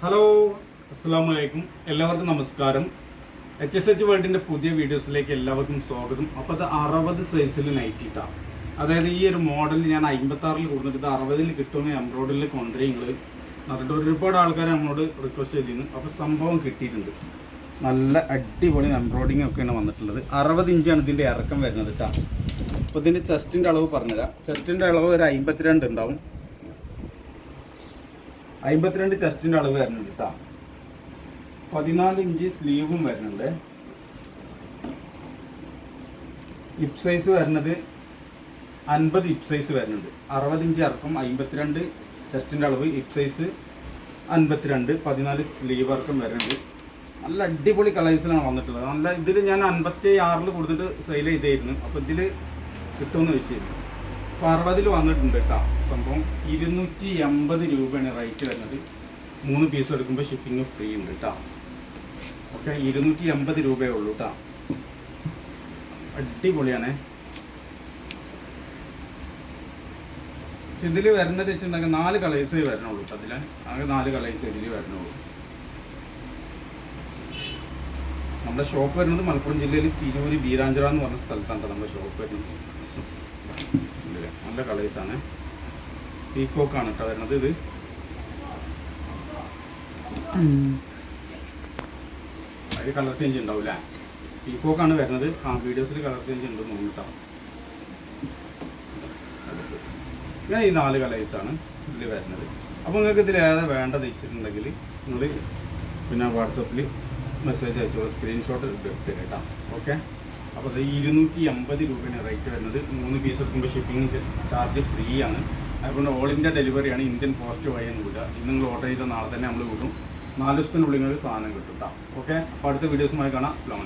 Hello അസ്സാം വലൈക്കും എല്ലാവർക്കും നമസ്കാരം. എച്ച് എസ് എച്ച് വേൾഡിന്റെ പുതിയ വീഡിയോസിലേക്ക് എല്ലാവർക്കും സ്വാഗതം. അപ്പോൾ അത് അറുപത് സൈസിൽ നൈറ്റിട്ടാണ് അതായത് ഈ ഒരു മോഡൽ ഞാൻ അമ്പത്താറിൽ കൊടുത്തിട്ട് അറുപതിൽ കിട്ടുമെന്ന് എംബ്രോയിഡറിൽ കൊണ്ടുവരിങ്ങൾ എന്നിട്ട് ഒരുപാട് ആൾക്കാർ നമ്മളോട് റിക്വസ്റ്റ് ചെയ്തിരുന്നു. അപ്പോൾ സംഭവം കിട്ടിയിട്ടുണ്ട്. നല്ല അടിപൊളി എംബ്രോയിഡിങ് ഒക്കെയാണ് വന്നിട്ടുള്ളത്. അറുപത് ഇഞ്ചാണ് ഇതിന്റെ ഇറക്കം വരുന്നത് കേട്ടോ അപ്പോൾ ഇതിന്റെ ചെസ്റ്റിന്റെ അളവ് പറഞ്ഞുതരാം. ചെസ്റ്റിന്റെ അളവ് ഒരു അമ്പത്തിരണ്ട് ഉണ്ടാവും. അമ്പത്തിരണ്ട് ചെസ്റ്റിന്റെ അളവ് വരുന്നുണ്ട് കേട്ടോ പതിനാല് ഇഞ്ച് സ്ലീവും വരുന്നുണ്ട്. ഇപ് സൈസ് വരുന്നത് അൻപത് ഇപ് സൈസ് വരുന്നുണ്ട്. അറുപത് ഇഞ്ച് ഇറക്കം അമ്പത്തിരണ്ട് ചെസ്റ്റിന്റെ അളവ് ഇപ് സൈസ് അൻപത്തിരണ്ട് പതിനാല് സ്ലീവ് ഇറക്കം വരുന്നുണ്ട്. നല്ല അടിപൊളി കളേഴ്സിലാണ് വന്നിട്ടുള്ളത്. നല്ല ഇതിൽ ഞാൻ അൻപത്തി ആറിൽ കൊടുത്തിട്ട് സെയിൽ ചെയ്തായിരുന്നു അപ്പോൾ ഇതിൽ കിട്ടുമെന്ന് വെച്ചിരുന്നു അറുപതിൽ വന്നിട്ടുണ്ട് കേട്ടോ സംഭവം ഇരുന്നൂറ്റി എൺപത് രൂപയാണ് റേറ്റ് വരുന്നത്. മൂന്ന് പീസ് എടുക്കുമ്പോൾ ഷിപ്പിംഗ് ഫ്രീ ഉണ്ട് കേട്ടോ ഓക്കെ ഇരുന്നൂറ്റി എൺപത് രൂപയേ ഉള്ളൂ കേട്ടോ അടിപൊളിയാണേ. ഇതിൽ വരുന്നത് വെച്ചിട്ടുണ്ടെങ്കിൽ നാല് കളേഴ്സേ വരണുള്ളൂ അതിൽ ആകെ നാല് കളേഴ്സ് ഇതിൽ വരണുള്ളൂ. നമ്മുടെ ഷോപ്പ് വരുന്നത് മലപ്പുറം ജില്ലയിൽ തിരൂര് ബീരാഞ്ചിറ എന്ന് പറഞ്ഞ സ്ഥലത്താണ് നമ്മുടെ ഷോപ്പ് വരുന്നത്. ഇതിൽ നല്ല കളേഴ്സാണ് പീക്കോക്കാണ് കേട്ടോ വരുന്നത്. ഇത് അതിൽ കളർ ചേഞ്ച് ഉണ്ടാവില്ല? പീക്കോക്കാണ് വരുന്നത്. ആ വീഡിയോസിൽ കളർ ചേഞ്ച് ഉണ്ട് നോക്കിട്ടോ ഇങ്ങനെ ഈ നാല് കളേഴ്സാണ് ഇതിൽ വരുന്നത്. അപ്പോൾ നിങ്ങൾക്ക് ഇതിൽ ഏതാ വേണ്ടത് വെച്ചിട്ടുണ്ടെങ്കിൽ നിങ്ങൾ പിന്നെ വാട്സപ്പിൽ മെസ്സേജ് അയച്ചോളൂ. സ്ക്രീൻഷോട്ട് ഇട്ട് കേട്ടോ. ഓക്കെ അപ്പോൾ അത് ഇരുന്നൂറ്റി അമ്പത് രൂപയാണ് റേറ്റ് വരുന്നത്. മൂന്ന് പീസ് എടുക്കുമ്പോൾ ഷിപ്പിംഗ് ചാർജ് ഫ്രീ ആണ്. അതുകൊണ്ട് ഓൾ ഇന്ത്യ ഡെലിവറിയാണ് ഇന്ത്യൻ പോസ്റ്റ് വഴിയാണ് വിടുക. ഇന്ന് നിങ്ങൾ ഓർഡർ ചെയ്ത നാളെ തന്നെ നമ്മൾ വിടും. നാല് ദിവസത്തിനുള്ളിൽ നിങ്ങൾക്ക് സാധനം കിട്ടും കേട്ടോ ഓക്കെ അപ്പോൾ അടുത്ത വീഡിയോസുമായി കാണാം. അസ്സാം